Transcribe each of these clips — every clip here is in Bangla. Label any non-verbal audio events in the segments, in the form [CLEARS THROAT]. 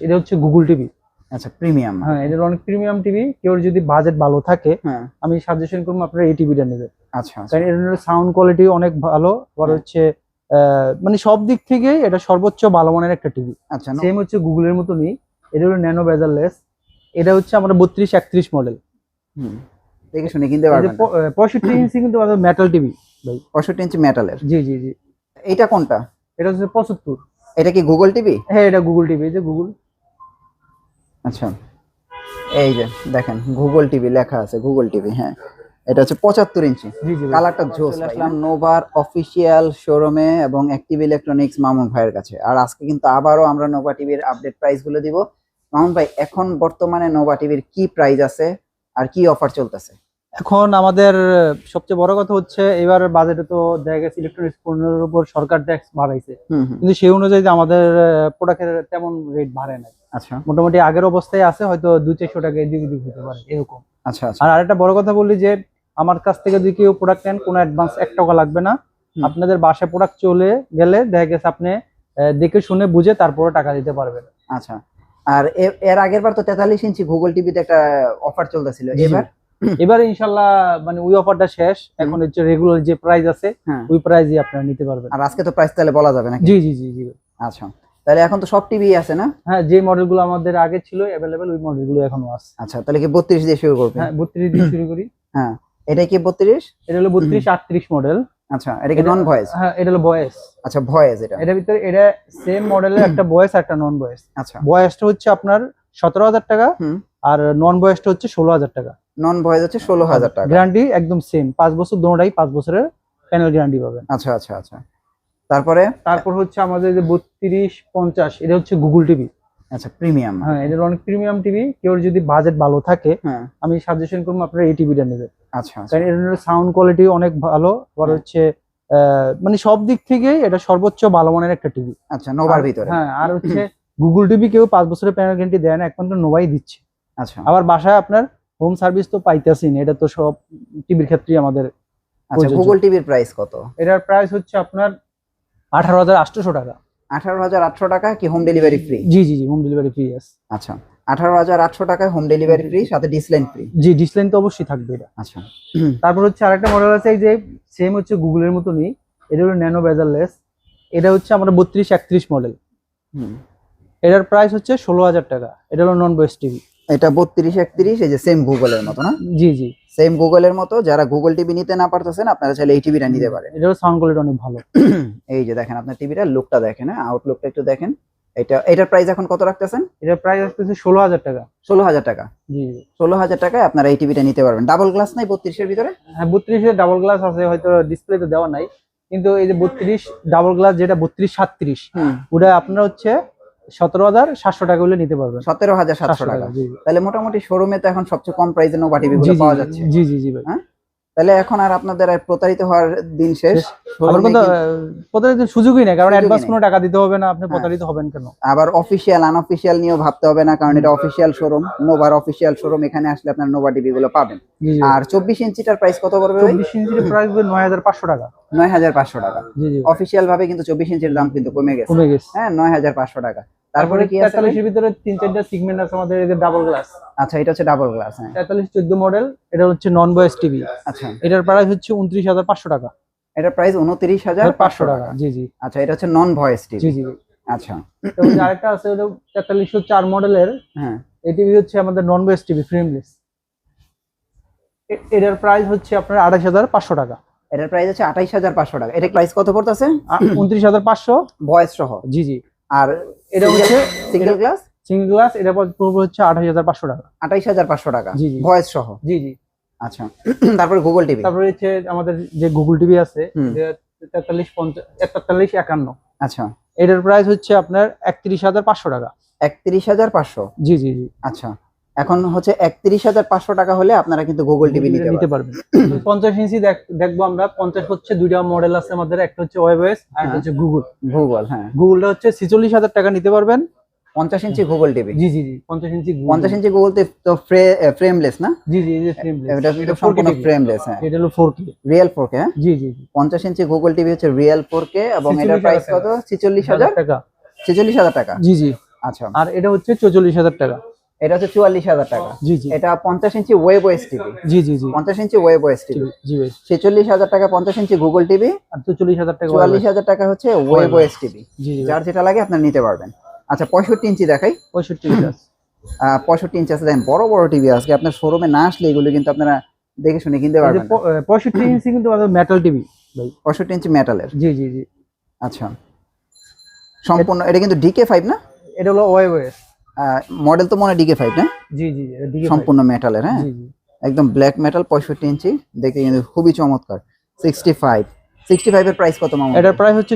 এটা হচ্ছে গুগল টিভি আচ্ছা প্রিমিয়াম হ্যাঁ এটা অনেক প্রিমিয়াম টিভি কেউ যদি বাজেট ভালো থাকে হ্যাঁ। আমি সাজেশন করব আপনারা এই টিভিটা নেবেন। আচ্ছা আচ্ছা। কারণ এর সাউন্ড কোয়ালিটি অনেক ভালো। আবার হ্যাঁ। হচ্ছে মানে সব দিক থেকেই এটা সর্বোচ্চ ভালো মানের একটা টিভি আচ্ছা সেম হচ্ছে গুগলের মতনই। এটা হলো ন্যানো বেজারলেস এটা হচ্ছে আমাদের বত্রিশ একত্রিশ মডেল হুম। দেখে শুনে কিনতে পারবেন। পঁয়ষট্টি ইঞ্চি কিন্তু আমাদের মেটাল টিভি ভাই পঁয়ষট্টি ইঞ্চি মেটালের জি জি জি। এটা কোনটা? এটা হচ্ছে পঁচাত্তর। এটা কি গুগল টিভি হ্যাঁ এটা গুগল টিভি এই যে গুগল আচ্ছা। এই যে দেখেন গুগল টিভি লেখা আছে গুগল টিভি হ্যাঁ। এটা হচ্ছে পঁচাত্তর ইঞ্চি। জি জি কালারটা জোস আসলাম নোভার অফিসিয়াল শোরুমে এবং অ্যাক্টিভ ইলেকট্রনিক্স মামুন ভাইয়ের কাছে। আর আজকে কিন্তু আবারও আমরা নোভা টিভির আপডেট প্রাইসগুলো দিব। মামুন ভাই এখন বর্তমানে নোভা টিভির কি প্রাইস আছে আর কি অফার চলতেছে? এখন আমাদের সবচেয়ে বড় কথা হচ্ছে এবার বাজেটে তো দেখা গেছে ইলেকট্রনিক্স পণ্যের উপর সরকার ট্যাক্স বাড়াইছে। কিন্তু সেই অনুযায়ী আমাদের প্রোডাক্টের তেমন রেট বাড়ে নাই। আচ্ছা। মোটামুটি আগের অবস্থায় আছে হয়তো দুই চারশো টাকা এদিক ওদিক হতে পারে এরকম। আচ্ছা আচ্ছা। আর আরেকটা বড় কথা বলি যে আমার কাছ থেকে যদি কেউ প্রোডাক্ট নেন কোনো অ্যাডভান্স এক টাকা লাগবে না। আপনাদের বাসায় প্রোডাক্ট চলে গেলে দেখা গেছে আপনি দেখে শুনে বুঝে তারপরে টাকা দিতে পারবেন। আচ্ছা। আর এর আগের বার তো তেতাল্লিশ ইঞ্চি গুগল টিভিতে একটা অফার চলতেছিল। এবার [LAUGHS] এবারে ইনশাল্লাহ মানে ওই অফারটা শেষ। এখন হচ্ছে রেগুলার যে প্রাইস আছে হ্যাঁ। ওই প্রাইসই আপনারা নিতে পারবেন। আর আজকে তো প্রাইস তাহলে বলা যাবে নাকি? জি জি জি জি। আচ্ছা। তাহলে এখন তো সব টিভি আছে না? হ্যাঁ যে মডেলগুলো আমাদের আগে ছিল অ্যাভেলেবেল ওই মডেলগুলো এখনও আছে। আচ্ছা তাহলে কি বত্রিশ দিয়ে শুরু করবে হ্যাঁ বত্রিশ দিয়ে শুরু করি। [COUGHS] হ্যাঁ এটা কি বত্রিশ? এটা হলো বত্রিশ আটত্রিশ মডেল আচ্ছা এটা কি নন ভয়েস হ্যাঁ এটা হলো বয়েস আচ্ছা ভয়েস এটা। এটার ভিতরে এটা সেম মডেলের একটা বয়েস একটা নন বয়েস আচ্ছা। বয়েসটা হচ্ছে আপনার সতেরো হাজার টাকা হুম। আর নন বয়েসটা হচ্ছে ষোলো হাজার টাকা। নন ভয়েজ হচ্ছে ষোলো হাজার টাকা। গ্যারান্টি একদম সেম পাঁচ বছর দুটাই পাঁচ বছরের প্যানেল গ্যারান্টি পাবেন। আচ্ছা আচ্ছা আচ্ছা। তারপরে? তারপর হচ্ছে আমাদের যে বত্রিশ পঞ্চাশ এটা হচ্ছে গুগল টিভি আচ্ছা প্রিমিয়াম হ্যাঁ এটা অনেক প্রিমিয়াম টিভি কেউ যদি বাজেট ভালো থাকে হ্যাঁ। আমি সাজেশন করব আপনারা এই টিভিটা নেবেন। আচ্ছা আচ্ছা। কারণ এর সাউন্ড কোয়ালিটি অনেক ভালো। আবার হ্যাঁ। হচ্ছে মানে সব দিক থেকেই এটা সর্বোচ্চ ভালো মানের একটা টিভি আচ্ছা নোভার ভিতরে। হ্যাঁ আর হচ্ছে গুগল টিভি কেউ পাঁচ বছরের প্যানেল গ্যারান্টি দেয় না একমাত্র নোভাই দিচ্ছে। আচ্ছা। আবার বাসায় আপনার হোম সার্ভিস তো পাইতেছেন এটা তো সব টিভির ক্ষেত্রেই আমাদের আচ্ছা গুগল টিভির প্রাইস কত? এটার প্রাইস হচ্ছে আপনার আঠারো হাজার আটশোশো টাকা। আঠারো হাজার আটশো টাকা কি হোম ডেলিভারি ফ্রি জি জি জি হোম ডেলিভারি ফ্রি আছে আচ্ছা আঠারো হাজার আটশো টাকায় হোম ডেলিভারি ফ্রি সাথে ডিসলাইন ফ্রি জি ডিসলাইন তো অবশ্যই থাকবে এটা। আচ্ছা। তারপর হচ্ছে আরেকটা মডেল আছে এই যে সেম হচ্ছে গুগলের মতনই এটা হলো ন্যানো বেজারলেস এটা হচ্ছে আমরা বত্রিশ একত্রিশ মডেল হুম। এটার প্রাইস হচ্ছে ষোলো হাজার টাকা এটা হলো নন বয়েস টিভি এটা বত্রিশ একত্রিশ এই যে সেম গুগলের মতো না? জি জি। সেম গুগলের মতো যারা গুগল টিভি নিতে না পারতেছেন আপনারা চাইলে এই টিভিটা নিতে পারেন। এটার সাউন্ড কোয়ালিটি অনেক ভালো। [CLEARS THROAT] এই যে দেখেন আপনার টিভিটার লুকটা দেখেন হ্যাঁ? আউটলুকটা একটু দেখেন। এটা এটার প্রাইস এখন কত রাখতেছেন? এটার প্রাইস আসতেছে ষোলো হাজার টাকা। ষোলো হাজার টাকা। জি ষোলো হাজার টাকায় আপনারা এই টিভিটা নিতে পারবেন। ডাবল গ্লাস নাই বত্রিশের ভিতরে? হ্যাঁ বত্রিশের ডাবল গ্লাস আছে হয়তো ডিসপ্লেতে দেওয়া নাই। কিন্তু এই যে বত্রিশ ডাবল গ্লাস যেটা বত্রিশ সাতত্রিশ হুম। ওটা আপনার হচ্ছে সতেরো হাজার সাতশো টাকা হলে নিতে পারবেন। সতেরো হাজার সাতশো টাকা। তাহলে মোটামুটি শোরুমে তো এখন সবচেয়ে কম প্রাইসে নোভা টিভি গুলো পাওয়া যাচ্ছে। জি জি জি ভাই। তাহলে এখন আর আপনাদের আর প্রতারিত হওয়ার দিন শেষ। প্রতারিত সুযোগই নেই কারণ অ্যাডভান্স কোনো টাকা দিতে হবে না আপনি হ্যাঁ। প্রতারিত হবেন কেন? আবার অফিসিয়াল আনঅফিসিয়াল নিয়েও ভাবতে হবে না কারণ এটা অফিসিয়াল শোরুম নোভার অফিসিয়াল শোরুম এখানে আসলে আপনার নোভা টিভি গুলো পাবেন। আর চব্বিশ ইঞ্চিটার প্রাইস কত পড়বে চব্বিশ ইঞ্চির প্রাইস নয় হাজার পাঁচশো টাকা। নয় হাজার পাঁচশো টাকা। অফিসিয়াল ভাবে কিন্তু চব্বিশ ইঞ্চির দাম কিন্তু কমে গেছে। কমে গেছে। হ্যাঁ নয় হাজার পাঁচশো টাকা। তারপরে কি আছে ভাই? তেতাল্লিশের ভিতরে তিন চারটা সিগমেন্ট আছে আমাদের এই যে ডাবল গ্লাস আচ্ছা এটা হচ্ছে ডাবল গ্লাস হ্যাঁ। তেতাল্লিশ চোদ্দ মডেল এটা হচ্ছে নন বয়েস টিভি আচ্ছা। এটার প্রাইস হচ্ছে উনত্রিশ হাজার পাঁচশো টাকা। এটার প্রাইস উনত্রিশ হাজার পাঁচশো টাকা জি জি। আচ্ছা এটা হচ্ছে নন ভয়েস টিভি জি জি। আচ্ছা। তো আরেকটা আছে ওটা তেতাল্লিশশো চার মডেলের হ্যাঁ। এই টিভি হচ্ছে আমাদের নন বয়েস টিভি ফ্রেমলেস এটার প্রাইস হচ্ছে আপনার আঠাশ হাজার পাঁচশো টাকা। এটার প্রাইস হচ্ছে আঠাইশ হাজার পাঁচশো টাকা। এটা প্রাইস কত পড়তেছে? উনত্রিশ হাজার পাঁচশো। ভয়েস সহ। জি জি। আর এটা হচ্ছে হচ্ছে সিঙ্গেল গ্লাস সিঙ্গল গ্লাস এটা পড়বে হচ্ছে আঠাশ হাজার পাঁচশো টাকা। আঠাশ হাজার পাঁচশো টাকা। জি, জি। ভয়েস সহ? জি জি। আচ্ছা। [CLEARS THROAT] তারপরে গুগল টিভি তারপরে হচ্ছে আমাদের যে গুগল টিভি আছে তেতাল্লিশ পঞ্চাশ তেতাল্লিশ একান্ন। আচ্ছা। এটার প্রাইস হচ্ছে আপনার একত্রিশ হাজার পাঁচশো টাকা। একত্রিশ হাজার পাঁচশো? জি জি জি। আচ্ছা। এখন হচ্ছে একত্রিশ হাজার পাঁচশো টাকা হলে আপনারা কিন্তু গুগল টিভি নিতে পারবেন। পঞ্চাশ ইঞ্চি দেখ- দেখব আমরা। পঞ্চাশ হচ্ছে দুইটা মডেল আছে আমাদের একটা হচ্ছে ওয়েবএস আর হ্যাঁ। হচ্ছে গুগল গুগল হ্যাঁ। গুগলটা হচ্ছে ছিচল্লিশ হাজার টাকা নিতে পারবেন। পঞ্চাশ ইঞ্চি গুগল টিভি জি জি জি পঞ্চাশ ইঞ্চি পঞ্চাশ ইঞ্চি গুগল তো ফ্রেমলেস না? জি জি frameless। এটা 4K সম্পূর্ণ ফ্রেমলেস হ্যাঁ। এটা হলো four K real four K জি জি জি। পঞ্চাশ ইঞ্চি গুগল টিভি হচ্ছে রিয়েল ফোর কে এবং এটার প্রাইস কত? ছিচল্লিশ হাজার? টাকা। ছেচল্লিশ হাজার টাকা। জি জি। আচ্ছা। আর এটা হচ্ছে চৌচল্লিশ হাজার টাকা। এটা হচ্ছে চুয়াল্লিশ হাজার টাকা। জি জি। এটা পঞ্চাশ ইঞ্চি ওয়েব ওয়েস টিভি জি জি জি। পঞ্চাশ ইঞ্চি ওয়েব ওয়েস টিভি জি ভাই ছেচল্লিশ হাজার টাকা পঞ্চাশ ইঞ্চি গুগল টিভি আর চৌচল্লিশ হাজার টাকা চুয়াল্লিশ হাজার টাকা হচ্ছে ওয়েব ওয়েস টিভি জি জি। যার যেটা লাগে আপনার নিতে পারবেন। আচ্ছা পঁয়ষট্টি ইঞ্চি দেখাই। পঁয়ষট্টি আহ, পঁয়ষট্টি ইঞ্চি আছে। দেখেন বড় বড় টিভি আজকে আপনার শোরুমে না আসলে এগুলো কিন্তু আপনারা দেখে শুনে কিনতে পারবেন পঁয়ষট্টি ইঞ্চি কিন্তু মেটাল টিভি ভাই। পঁয়ষট্টি ইঞ্চি মেটালের জি জি জি। আচ্ছা। সম্পূর্ণ এটা কিন্তু ডিকে ফাইভ না? এটা হলো ওয়েবএস মডেল তো মনে ডিকে ফাইভ না? জি জি এটা DK5 সম্পূর্ণ মেটালের হ্যাঁ? একদম ব্ল্যাক মেটাল পঁয়ষট্টি ইঞ্চি দেখতে কিন্তু খুবই চমৎকার। সিক্সটি ফাইভ সিক্সটি ফাইভের প্রাইস কত মামা? এটার প্রাইস হচ্ছে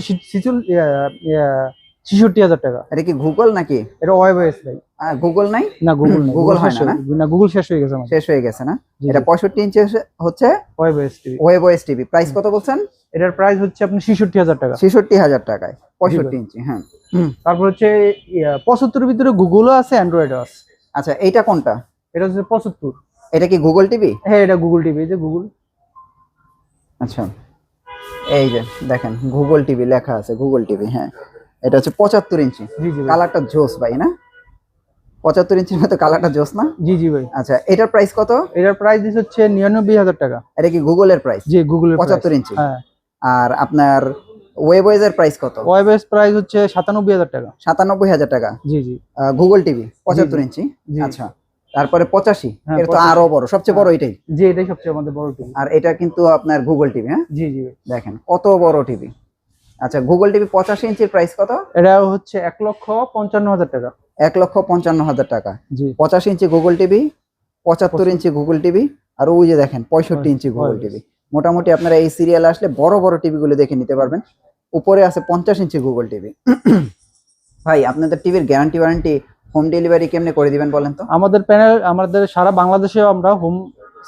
ছিষট্টি হাজার টাকা। এটা কি গুগল নাকি? এটা ওয়েবএস ভাই। গুগল নাই? না গুগল না Google হয় শেষ না, না গুগল শেষ হয়ে গেছে শেষ হয়ে গেছে না? এটা জি। পঁয়ষট্টি ইঞ্চি হচ্ছে? WebOS TV web TV price কত বলছেন? এটার প্রাইস হচ্ছে আপনি ছেষট্টি হাজার টাকা। ছেষট্টি হাজার টাকায় পঁয়ষট্টি ইঞ্চি হ্যাঁ। তারপর হচ্ছে পঁচাত্তরের ভিতরে গুগলও আছে অ্যান্ড্রয়েডও আছে। আচ্ছা এইটা কোনটা? এটা হচ্ছে পঁচাত্তর। এটা কি গুগল টিভি? হ্যাঁ এটা গুগল টিভি এই যে গুগল। আচ্ছা। এই যে দেখেন গুগল টিভি লেখা আছে গুগল টিভি হ্যাঁ। এটা হচ্ছে পঁচাত্তর ইঞ্চি। জি জি ভাই। কালারটা জোস ভাই না? পঁচাত্তর ইঞ্চির মতো কালারটা জোস না? জি জি ভাই। আচ্ছা এটার প্রাইস কত? এটার প্রাইস দিস হচ্ছে নিরানব্বই হাজার টাকা। এটা কি গুগলের প্রাইস জি গুগলের পঁচাত্তর ইঞ্চি। হ্যাঁ। আর আপনার ওয়েবওয়েজের প্রাইস কত? প্রাইস হচ্ছে সাতানব্বই হাজার টাকা। সাতানব্বই হাজার টাকা। জি জি। গুগল টিভি পঁচাত্তর ইঞ্চি। আচ্ছা তারপরে পঁচাশি হ্যাঁ, এটা তো আরও বড় সবচেয়ে বড় এটাই। জি এটাই সবচেয়ে আমাদের বড় টিভি আর এটা কিন্তু আপনার গুগল টিভি হ্যাঁ? জি জি দেখেন কত বড় টিভি আচ্ছা গুগল টিভি পঁচাশি ইঞ্চির প্রাইস কত? এটা হচ্ছে এক লক্ষ পঞ্চান্ন হাজার টাকা। এক লক্ষ পঞ্চান্ন হাজার টাকা। জি। পঁচাশি ইঞ্চি গুগল টিভি পঁচাত্তর ইঞ্চি গুগল টিভি আর ওই যে দেখেন পঁয়ষট্টি ইঞ্চি গুগল টিভি মোটামুটি আপনারা এই সিরিয়াল আসলে বড় বড় টিভি গুলো দেখে নিতে পারবেন। উপরে আছে পঞ্চাশ ইঞ্চি গুগল টিভি ভাই আপনাদের টিভির গ্যারান্টি ওয়ারেন্টি হোম ডেলিভারি কেমনে করে দিবেন বলেন তো? আমাদের প্যানেল আমাদের সারা বাংলাদেশে আমরা হোম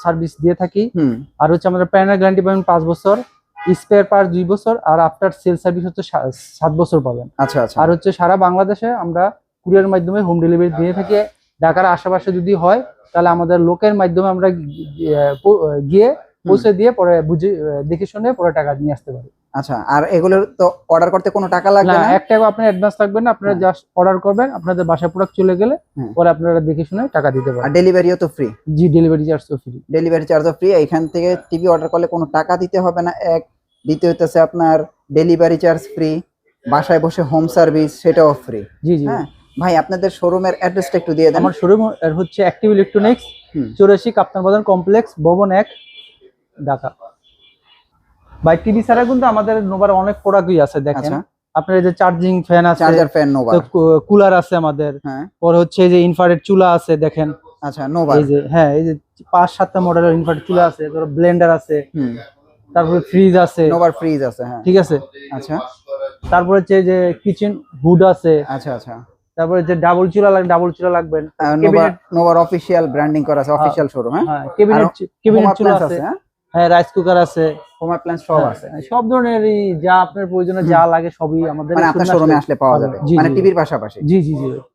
সার্ভিস দিয়ে থাকি। হুম। আর হচ্ছে আমাদের প্যানেল গ্যারান্টি পাবেন পাঁচ বছর। স্পেয়ার পার দুই বছর আর আফটার সেল সার্ভিস হচ্ছে সাত বছর পাবেন। আচ্ছা আচ্ছা। আর হচ্ছে সারা বাংলাদেশে আমরা কুরিয়ার মাধ্যমে হোম ডেলিভারি দিয়ে থাকি। ঢাকার আশেপাশে যদি হয় তাহলে আমাদের লোকের মাধ্যমে আমরা গিয়ে পৌঁছে দিয়ে পরে বুঝে দেখে শুনে পরে টাকা নিয়ে আসতে পারি। আচ্ছা আর এগুলোর তো অর্ডার করতে কোনো টাকা লাগবে না এক টাকা আপনার অ্যাডভান্স লাগবে না আপনারা হ্যাঁ। জাস্ট অর্ডার করবেন আপনাদের বাসায় প্রোডাক্ট চলে গেলে হ্যাঁ। পরে আপনারা দেখে শুনে টাকা দিতে পারবেন। আর ডেলিভারিও তো ফ্রি জি ডেলিভারি চার্জ তো ফ্রি ডেলিভারি চার্জ চার্জও ফ্রি এখান থেকে টিভি অর্ডার করলে কোনো টাকা দিতে হবে না এক। দ্বিতীয় হচ্ছে আপনার ডেলিভারি চার্জ ফ্রি বাসায় বসে হোম সার্ভিস সেটাও ফ্রি জি জি। হ্যাঁ ভাই আপনাদের শোরুমের অ্যাড্রেসটা একটু দিয়ে দেন। আমার শোরুম হচ্ছে অ্যাক্টিভ ইলেকট্রনিক্স। চৌরাশি কাপ্তান বাজার কমপ্লেক্স ভবন এক ঢাকা। বাই টিভি ছাড়া কিন্তু আমাদের নোবার অনেক প্রোডাক্টই আছে দেখেন। আচ্ছা। আপনার এই যে চার্জিং ফ্যান আছে চার্জার ফ্যান নোভা কুলার আছে আমাদের। হ্যাঁ। পরে হচ্ছে এই যে ইনফ্রারেড চুলা আছে দেখেন। আচ্ছা নোভা এই যে হ্যাঁ এই যে পাঁচ সাতটা মডেলের ইনফ্রারেড চুলা আছে তারপর ব্লেন্ডার আছে হুম। তারপরে ফ্রিজ আছে। নোভার ফ্রিজ আছে হ্যাঁ। ঠিক আছে? আচ্ছা। তারপরে হচ্ছে যে কিচেন হুড আছে। আচ্ছা আচ্ছা। তারপরে যে ডাবল চুলা লাগবে ডাবল চুলা লাগবেন। নোভা নোভার অফিশিয়াল ব্র্যান্ডিং করা আছে অফিসিয়াল শোরুম হ্যাঁ। হ্যাঁ কেবিনেট কেবিনেট চুলা আছে আছে। হ্যাঁ। হ্যাঁ রাইস কুকার আছে হোম অ্যাপ্লায়েন্স সব আছে। হ্যাঁ, সব ধরনের যা আপনার প্রয়োজনে যা লাগে সবই আমাদের মানে আপনার শোরুমে আসলে পাওয়া যাবে। মানে টিভির পাশাপাশি। জি জি জি।